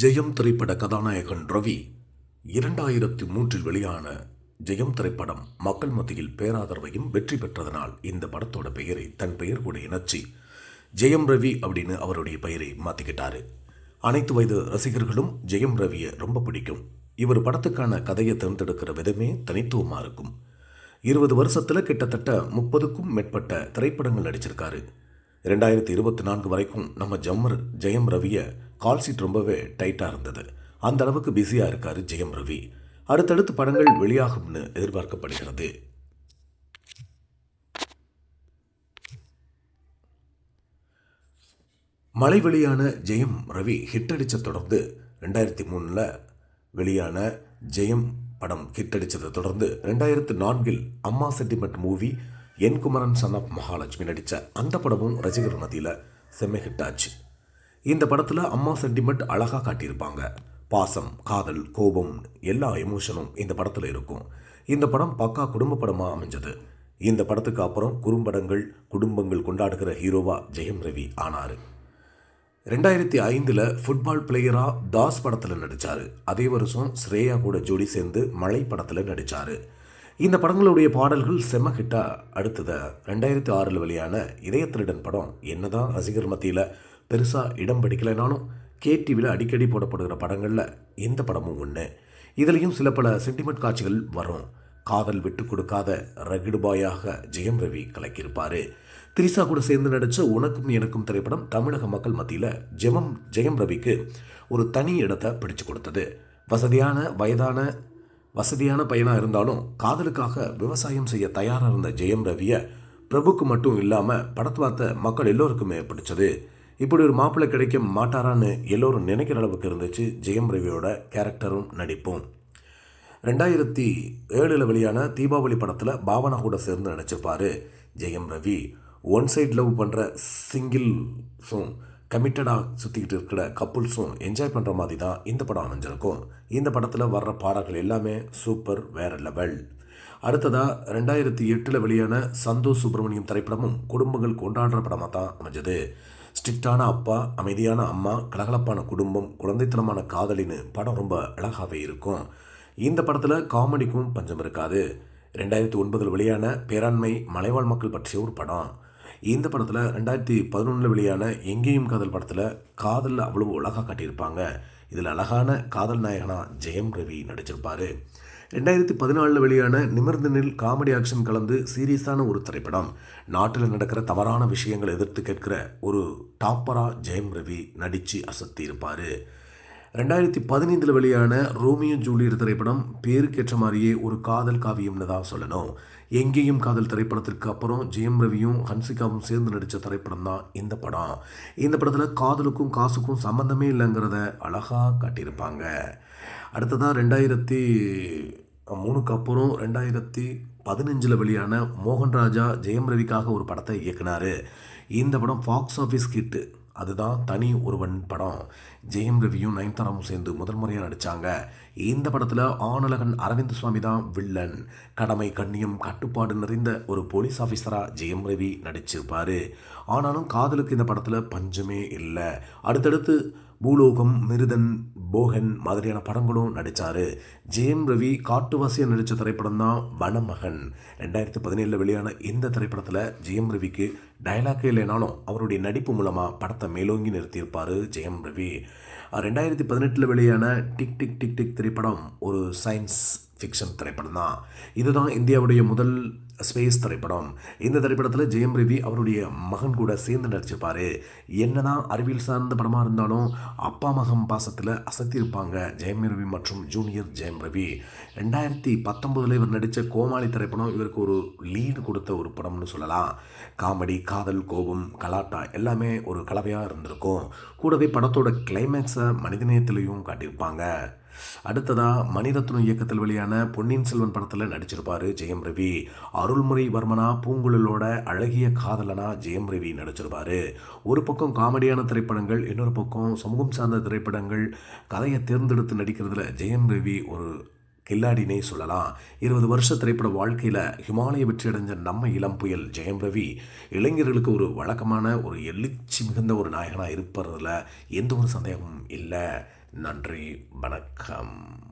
ஜெயம் திரைப்பட கதாநாயகன் ரவி இரண்டாயிரத்தி மூன்றில் வெளியான ஜெயம் திரைப்படம் மக்கள் மத்தியில் பேராதரவையும் வெற்றி பெற்றதனால் இந்த படத்தோட பெயரை தன் பெயர் கூட இணைச்சி ஜெயம் ரவி அப்படின்னு அவருடைய பெயரை மாற்றிக்கிட்டாரு அனைத்து வயது ரசிகர்களும் ஜெயம் ரவியை ரொம்ப பிடிக்கும். இவர் படத்துக்கான கதையை தேர்ந்தெடுக்கிற விதமே தனித்துவமாக இருக்கும். இருபது வருஷத்தில் கிட்டத்தட்ட முப்பதுக்கும் மேற்பட்ட திரைப்படங்கள் நடிச்சிருக்காரு. ரெண்டாயிரத்தி இருபத்தி நான்கு வரைக்கும் நம்ம ஜம்மர் ஜெயம் ரவியை கால் சீட் ரொம்பவே டைட்டாக இருந்தது. அந்த அளவுக்கு பிஸியாக இருக்காரு ஜெயம் ரவி. அடுத்தடுத்து படங்கள் வெளியாகும்னு எதிர்பார்க்கப்படுகிறது. மலை வெளியான ஜெயம் ரவி ஹிட் அடித்த தொடர்ந்து ரெண்டாயிரத்தி மூணில் வெளியான ஜெயம் படம் ஹிட் அடித்ததை தொடர்ந்து ரெண்டாயிரத்து நான்கில் அம்மா sentiment movie M Kumaran son of Mahalakshmi நடித்த அந்த படமும் ரசிகர் மத்தியில் செம்ம ஹிட் ஆச்சு. இந்த படத்தில் அம்மா சென்டிமெண்ட் அழகாக காட்டியிருப்பாங்க. பாசம் காதல் கோபம் எல்லா எமோஷனும் இந்த படத்தில் இருக்கும். இந்த படம் பக்கா குடும்ப படமாக அமைஞ்சது. இந்த படத்துக்கு அப்புறம் குறும்படங்கள் குடும்பங்கள் கொண்டாடுகிற ஹீரோவா ஜெயம் ரவி ஆனார். ரெண்டாயிரத்தி ஐந்தில் ஃபுட்பால் பிளேயராக தாஸ் படத்தில் நடித்தார் அதே வருஷம் ஸ்ரேயா கூட ஜோடி சேர்ந்து மழை படத்தில் நடித்தார் இந்த படங்களுடைய பாடல்கள் செம்ம ஹிட்டா அடுத்தது ரெண்டாயிரத்தி ஆறில் வெளியான இதய திருடன் படம் என்னதான் ரசிகர் மத்தியில் பெருசாக இடம் பிடிக்கலைனாலும் கேடிவியில் அடிக்கடி போடப்படுகிற படங்களில் இந்த படமும் ஒன்று இதுலேயும் சில பல சென்டிமெண்ட் காட்சிகள் வரும். காதல் விட்டு கொடுக்காத ரகிடுபாயாக ஜெயம் ரவி கலக்கியிருப்பார். திரிசா கூட சேர்ந்து நடித்த உனக்கும் எனக்கும் திரைப்படம் தமிழக மக்கள் மத்தியில் ஜெமம் ஜெயம் ரவிக்கு ஒரு தனி இடத்தை பிடிச்சு கொடுத்தது. வசதியான வயதான வசதியான பையனாக இருந்தாலும் காதலுக்காக விவசாயம் செய்ய தயாராக இருந்த ஜெயம் ரவியை பிரபுக்கு மட்டும் இல்லாமல் படத்தை பார்த்த மக்கள் எல்லோருக்குமே பிடிச்சது. இப்படி ஒரு மாப்பிள்ளை கிடைக்க மாட்டாரான்னு எல்லோரும் நினைக்கிற அளவுக்கு இருந்துச்சு ஜெயம் ரவியோட கேரக்டரும் நடிப்பும். ரெண்டாயிரத்தி ஏழில் வெளியான தீபாவளி படத்தில் பாவனா கூட சேர்ந்து நடிச்சிருப்பார் Jayam Ravi. One side love பண்ணுற சிங்கிள்ஸும் கமிட்டடாக சுற்றிக்கிட்டு இருக்கிற கப்புள்ஸும் என்ஜாய் பண்ணுற மாதிரி தான் இந்த படம் அமைஞ்சிருக்கும். இந்த படத்தில் வர்ற பாடல்கள் எல்லாமே சூப்பர் வேற லெவல் அடுத்ததாக ரெண்டாயிரத்தி எட்டில் வெளியான சந்தோஷ் சுப்பிரமணியம் திரைப்படமும் குடும்பங்கள் கொண்டாடுற படமாக தான் அமைஞ்சது. ஸ்ட்ரிக்டான அப்பா அமைதியான அம்மா கலகலப்பான குடும்பம் குழந்தைத்தனமான காதலின்னு படம் ரொம்ப அழகாகவே இருக்கும். இந்த படத்தில் காமெடிக்கும் பஞ்சம் இருக்காது. ரெண்டாயிரத்தி ஒன்பதில் வெளியான பேராண்மை மலைவாழ் மக்கள் பற்றிய ஒரு படம். இந்த படத்தில் ரெண்டாயிரத்தி பதினொன்றில் வெளியான எங்கேயும் காதல் படத்தில் காதலில் அவ்வளவு அழகாக காட்டியிருப்பாங்க. இதில் அழகான காதல் நாயகனாக ஜெயம் ரவி நடிச்சிருப்பார். ரெண்டாயிரத்தி பதினாலில் வெளியான நிமிர்ந்தனில் காமெடி ஆக்ஷன் கலந்து சீரியஸான ஒரு திரைப்படம். நாட்டில் நடக்கிற தவறான விஷயங்களை எதிர்த்து கேட்கிற ஒரு டாப்பராக ஜெயம் ரவி நடித்து அசத்தி இருப்பார் ரெண்டாயிரத்தி பதினைந்தில் வெளியான ரோமியோ ஜூலியர் திரைப்படம் பேருக்கேற்ற மாதிரியே ஒரு காதல் காவியம்னு தான் சொல்லணும். எங்கேயும் காதல் திரைப்படத்திற்கு அப்புறம் ஜெயம் ரவியும் ஹன்சிகாவும் சேர்ந்து நடித்த திரைப்படம் தான் இந்த படம். இந்த படத்தில் காதலுக்கும் காசுக்கும் சம்மந்தமே இல்லைங்கிறத அழகாக காட்டியிருப்பாங்க. அடுத்ததாக ரெண்டாயிரத்தி மூணுக்கு அப்புறம் ரெண்டாயிரத்தி பதினஞ்சில் வெளியான மோகன்ராஜா ஜெயம் ரவிக்காக ஒரு படத்தை இயக்குனார். இந்த படம் பாக்ஸ் ஆஃபீஸ் கிட்டு. அதுதான் தனி ஒருவன் படம். ஜெயம் ரவியும் நயன்தாராவும் சேர்ந்து முதல் முறையாக நடித்தாங்க இந்த படத்தில் ஆனலகன் அரவிந்த் சுவாமி தான் வில்லன். கடமை கண்ணியம் கட்டுப்பாடு நிறைந்த ஒரு போலீஸ் ஆஃபீஸராக ஜெயம் ரவி நடிச்சிருப்பார். ஆனாலும் காதலுக்கு இந்த படத்தில் பஞ்சமே இல்லை. அடுத்தடுத்து பூலோகம் மிருதன் போகன் மாதிரியான படங்களும் நடித்தார் ஜெயம் ரவி காட்டுவாசியாக நடித்த திரைப்படம் தான் வனமகன். ரெண்டாயிரத்தி பதினேழில் வெளியான இந்த திரைப்படத்தில் ஜெயம் ரவிக்கு டைலாக்கே இல்லைனாலும் அவருடைய நடிப்பு மூலமாக படத்தை மேலோங்கி நிறுத்தியிருப்பார் ஜெயம் ரவி. ரெண்டாயிரத்தி பதினெட்டில் வெளியான டிக் டிக் டிக் டிக் திரைப்படம் ஒரு சயின்ஸ் ஃபிக்ஷன் திரைப்படம் தான் இதுதான் இந்தியாவுடைய முதல் ஸ்பேஸ் திரைப்படம். இந்த திரைப்படத்தில் ஜெயம் ரவி அவருடைய மகன் கூட சேர்ந்து நடிச்சிருப்பார் என்னதான் அறிவியல் சார்ந்த படமாக இருந்தாலும் அப்பா மகன் பாசத்தில் அசத்தியிருப்பாங்க ஜெயம் ரவி மற்றும் ஜூனியர் ஜெயம் ரவி ரெண்டாயிரத்தி பத்தொம்போதில் இவர் நடித்த கோமாளி திரைப்படம் இவருக்கு ஒரு லீடு கொடுத்த ஒரு படம்னு சொல்லலாம். காமெடி காதல் கோபம் கலாட்டா எல்லாமே ஒரு கலவையாக இருந்திருக்கும். கூடவே படத்தோட கிளைமேக்ஸை மனிதநேயத்திலையும் காட்டியிருப்பாங்க. அடுத்ததாக மணிரத்னம் இயக்கத்தில் வெளியான பொன்னியின் செல்வன் படத்தில் நடிச்சிருப்பார் ஜெயம் ரவி. அருள்முறை வர்மனா பூங்குழலோட அழகிய காதலனா ஜெயம் ரவி நடிச்சிருப்பார். ஒரு பக்கம் காமெடியான திரைப்படங்கள் இன்னொரு பக்கம் சமூகம் சார்ந்த திரைப்படங்கள் கதையை தேர்ந்தெடுத்து நடிக்கிறதுல ஜெயம் ரவி ஒரு கில்லாடினே சொல்லலாம். இருபது வருஷ திரைப்பட வாழ்க்கையில் ஹிமாலய வெற்றி அடைஞ்ச நம்ம இளம் புயல் ஜெயம் ரவி இளைஞர்களுக்கு ஒரு வழக்கமான ஒரு எழுச்சி மிகுந்த ஒரு நாயகனாக இருப்பதில் எந்த ஒரு சந்தேகமும் இல்லை. நன்றி வணக்கம்.